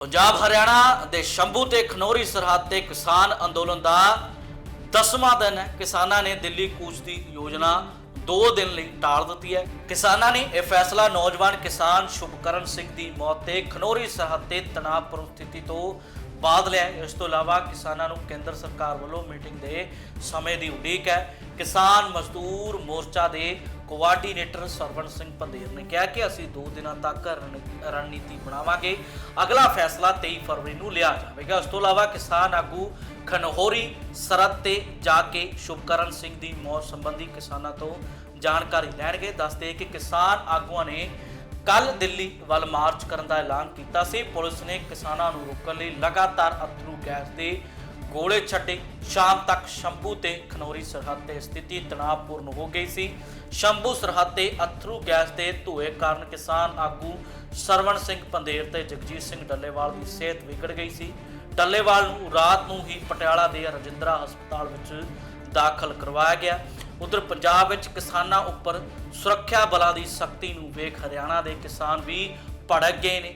ਪੰਜਾਬ, ਹਰਿਆਣਾ ਦੇ ਸ਼ੰਭੂ ਤੇ ਖਨੌਰੀ ਸਰਹੱਦ ਤੇ ਕਿਸਾਨ ਅੰਦੋਲਨ ਦਾ 10ਵਾਂ ਦਿਨ ਹੈ। ਕਿਸਾਨਾਂ ਨੇ ਦਿੱਲੀ ਕੂਚ ਦੀ ਯੋਜਨਾ 2 ਦਿਨ ਲਈ ਟਾਲ ਦਿੱਤੀ ਹੈ। ਕਿਸਾਨਾਂ ਨੇ ਇਹ ਫੈਸਲਾ ਨੌਜਵਾਨ ਕਿਸਾਨ ਸ਼ੁਭਕਰਨ ਸਿੰਘ ਦੀ ਮੌਤ ਤੇ ਖਨੌਰੀ ਸਰਹੱਦ ਤੇ ਤਣਾਅਪੂਰਨ ਸਥਿਤੀ ਤੋਂ ਬਾਅਦ ਲਿਆ ਇਸ ਤੋਂ ਇਲਾਵਾ ਕਿਸਾਨਾਂ ਨੂੰ ਕੇਂਦਰ ਸਰਕਾਰ ਵੱਲੋਂ ਮੀਟਿੰਗ ਦੇ ਸਮੇਂ ਦੀ ਉਡੀਕ ਹੈ। ਕਿਸਾਨ ਮਜ਼ਦੂਰ ਮੋਰਚਾ ਦੇ ਕੋਆਰਡੀਨੇਟਰ ਸਰਵਣ ਸਿੰਘ ਪੰਦੇਰ ਨੇ ਕਿਹਾ ਕਿ ਅਸੀਂ 2 ਦਿਨਾਂ ਤੱਕ ਰਣ- ਰਣਨੀਤੀ ਬਣਾਵਾਂਗੇ। ਅਗਲਾ ਫੈਸਲਾ 23 ਫਰਵਰੀ ਨੂੰ ਲਿਆ ਜਾਵੇਗਾ। ਇਸ ਤੋਂ ਇਲਾਵਾ ਕਿਸਾਨ ਆਗੂ ਖਨਹੋਰੀ ਸਰਹੱਦ ਤੇ ਜਾ ਕੇ ਸ਼ੁਭਕਰਨ ਸਿੰਘ ਦੀ ਮੌਤ ਸੰਬੰਧੀ ਕਿਸਾਨਾਂ ਤੋਂ ਜਾਣਕਾਰੀ ਲੈਣਗੇ। ਦੱਸਦੇ ਕਿ ਕਿਸਾਨ ਆਗੂਆਂ ਨੇ ਕੱਲ ਦਿੱਲੀ ਵੱਲ ਮਾਰਚ ਕਰਨ ਦਾ ਐਲਾਨ ਕੀਤਾ ਸੀ। ਪੁਲਿਸ ਨੇ ਕਿਸਾਨਾਂ ਨੂੰ ਰੋਕਣ ਲਈ ਲਗਾਤਾਰ ਅਥਰੂ ਗੈਸ ਦੇ ਗੋਲੇ ਛੱਡੇ। ਸ਼ਾਮ ਤੱਕ ਸ਼ੰਭੂ ਤੇ ਖਨੌਰੀ ਸਰਹੱਦ ਤੇ ਸਥਿਤੀ ਤਣਾਅਪੂਰਨ ਹੋ ਗਈ ਸੀ। ਸ਼ੰਭੂ ਸਰਹੱਦ ਤੇ ਅਥਰੂ ਗੈਸ ਦੇ ਧੂਏ ਕਾਰਨ ਕਿਸਾਨ ਆਗੂ ਸਰਵਣ ਸਿੰਘ ਪੰਦੇਰ ਤੇ ਜਗਜੀਤ ਸਿੰਘ ਡੱਲੇਵਾਲ ਦੀ ਸਿਹਤ ਵਿਗੜ ਗਈ ਸੀ। ਡੱਲੇਵਾਲ ਨੂੰ ਰਾਤ ਨੂੰ ਹੀ ਪਟਿਆਲਾ ਦੇ ਰਜਿੰਦਰਾ ਹਸਪਤਾਲ ਵਿੱਚ ਦਾਖਲ ਕਰਵਾਇਆ ਗਿਆ। ਉਧਰ ਪੰਜਾਬ ਵਿੱਚ ਕਿਸਾਨਾਂ ਉੱਪਰ ਸੁਰੱਖਿਆ ਬਲਾਂ ਦੀ ਸਖਤੀ ਨੂੰ ਵੇਖ ਹਰਿਆਣਾ ਦੇ ਕਿਸਾਨ ਵੀ ਭੜਕ ਗਏ ਨੇ।